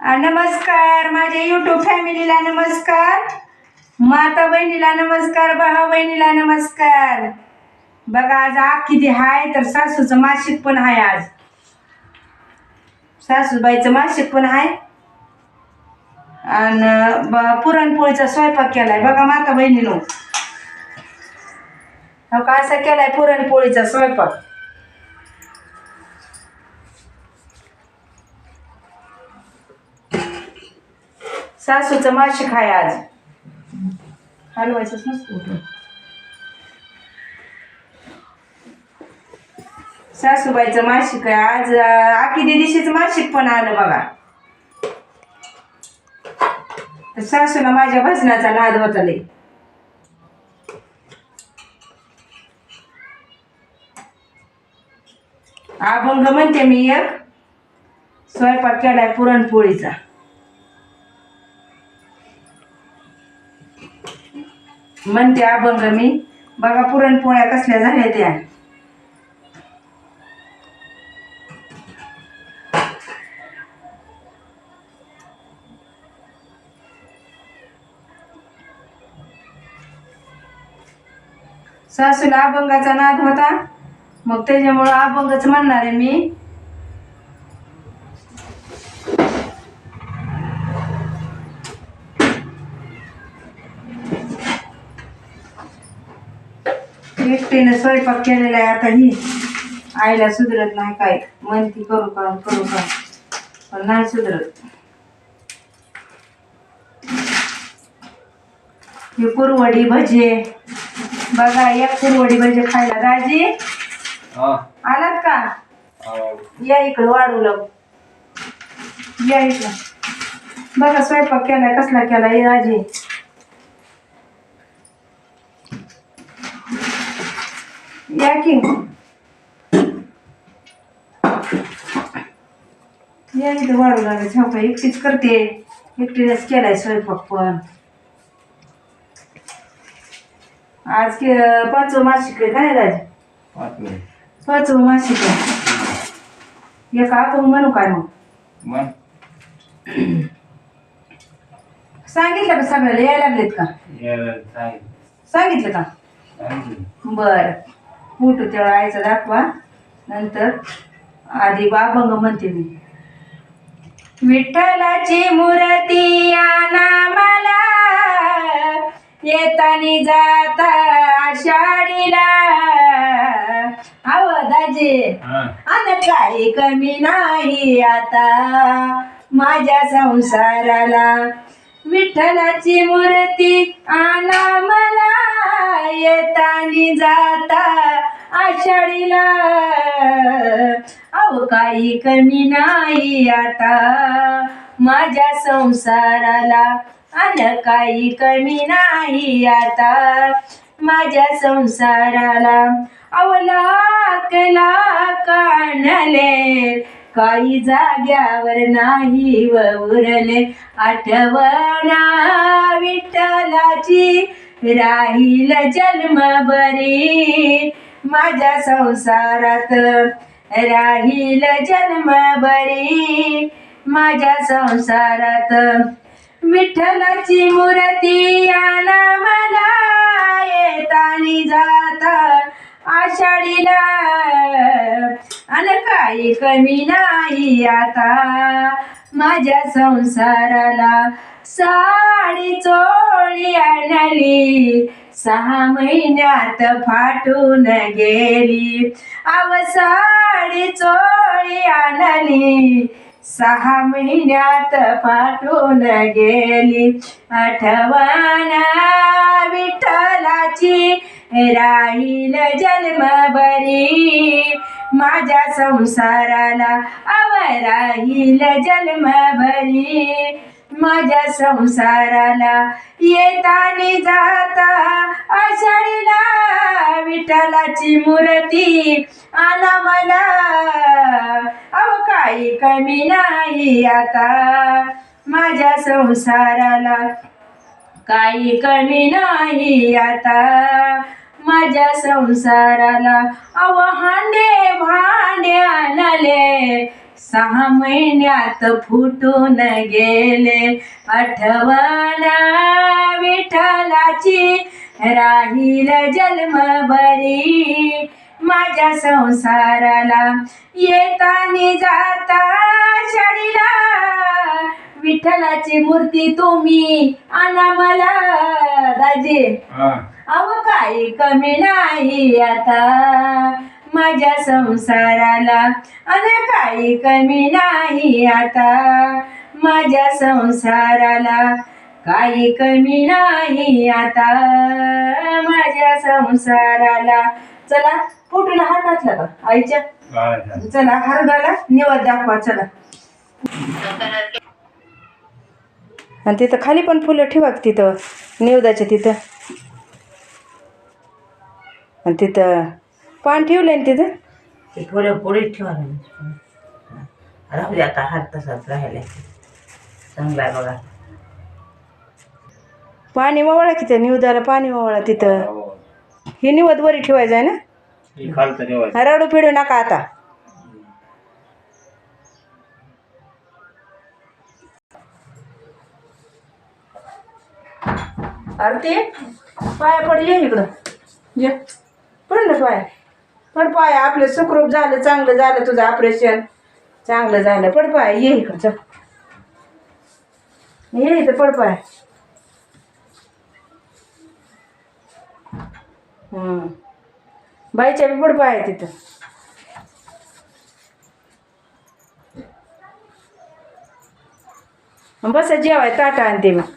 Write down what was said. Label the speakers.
Speaker 1: नमस्कार. माझ्या युट्यूब फॅमिलीला नमस्कार. माता बहिणीला नमस्कार भावा बहिणीला नमस्कार. बघा आज आग किती हाय तर सासूचं मासिक पण आहे आज. सासूबाईचं मासिक पण आहे आणि ब- पुरणपोळीचा स्वयंपाक केलाय. बघा माता बहिणीनो हो का असा केलाय पुरणपोळीचा स्वयंपाक. सासूचं मासिक आहे आज. हलवायचंच नसतं सासूबाईचं मासिक आहे आज. आखी दिदीशीच मासिक पण आलं बघा. सासूला माझ्या भजनाचा नाद होता लई. अभंग म्हणते मी एक. स्वयंपाक केलाय पुरणपोळीचा. म्हणते अभंग मी बघा पुरणपोळ्या कसल्या झाल्या त्या. सासूला अभंगाचा नाद होता. मग त्याच्यामुळं अभंगच म्हणणार आहे मी. एकटीनं स्वयंपाक केलेला आहे आता ही. आईला सुधरत नाही काय. म्हणती करू का करू का. पण नाही सुधरत. ही कुरवडी भजे. बघा एक कुरवडी भजे खायला.
Speaker 2: हा.
Speaker 1: आलात का. या इकडं वाढू लाव. या इकडं. बघा स्वयंपाक केलाय कसला केलाय दाजी या की या इथं वाढू लागेल. छापा एकटीच करते. एकटीनेच केलाय स्वयंपाक पण. आज के पाचवं मासिक आहे काय
Speaker 2: मिनिट
Speaker 1: पाचवं. मासिक आहे. एक आपण म्हणू काय मग? सांगितलं का सगळ्याला? यायला लागलेत का? सांगितलं का. बर. फोटो तेवढा आईचा दाखवा. नंतर आधी बाभंग म्हणते मी. विठ्ठलाची मूर्ती मला. येतानी जाता आषाढीला. दाजे
Speaker 2: हा.
Speaker 1: आता काही कमी नाही आता. माझ्या संसाराला विठ्ठलाची मूर्ती आणा मला येतानी जाता आषाढीला. अहो काही कमी नाही आता माझ्या संसाराला अन काही कमी नाही आता माझ्या संसाराला. अहो लाख लाख आणले काही जाग्यावर नाही व उरले आठवणा विठ्ठलाची. राहील जन्म बरी माझ्या संसारात. राहील जन्म बरी माझ्या संसारात. विठ्ठलाची मूर्ती आणा मला येतानी जा. आषाढीला. अन काही कमी नाही आता माझ्या संसाराला. साडी चोळी आणली. सहा महिन्यात फाटून गेली. अव साडी चोळी आणली. सहा महिन्यात फाटून गेली. आठवण विठ्ठलाची राहील जन्म बरी माझ्या संसाराला अव राहील जन्मभरी. माझ्या संसाराला येतानी जाता आषाढीला विठ्ठलाची मूर्ती. आना मला. अव काही कमी नाही आता. माझ्या संसाराला काही कमी नाही आता. माझ्या संसाराला अव हांडे भांडे आणले. सहा महिन्यात फुटून गेले. आठवला विठ्ठलाची राहील जन्म बरी माझ्या संसाराला येतानी जाता शाळीला विठ्ठलाची मूर्ती तुम्ही आणा मला राजे
Speaker 2: हा.
Speaker 1: अव काही कमी नाही आता. माझ्या संसाराला अन काही कमी नाही आता. माझ्या संसाराला काही कमी नाही आता. माझ्या संसाराला चला कुठून हात घातला का आईच्या. चला हार घाला निवड दाखवा चला. आणि तिथं खाली पण फुलं ठेवा तिथं निवदाच्या तिथं. आणि तिथं पान ठेवलंय ना तिथं?
Speaker 3: ते थोडं पुढे ठेवा ना. राहू दे आता हात तसाच राहिला चांगला आहे बघा.
Speaker 1: पाणी वळा की त्या निवदाला पाणी वळा तिथं.
Speaker 2: हो.
Speaker 1: निवद वरी ठेवायचं आहे ना?
Speaker 2: हे ठेवायचं
Speaker 1: रडू फिडू नका आता. अरे ते पाया पड ये इकडं. ये. पड पाया पाय पड पाय आपलं सुखरूप झालं चांगलं झालं तुझं ऑपरेशन चांगलं झालं. पड पाया ये इकडं ये इथं पड पाया. हम्म. बाईच्या बी पड पाया तिथं. बस जेवाय ताटा आणते मग.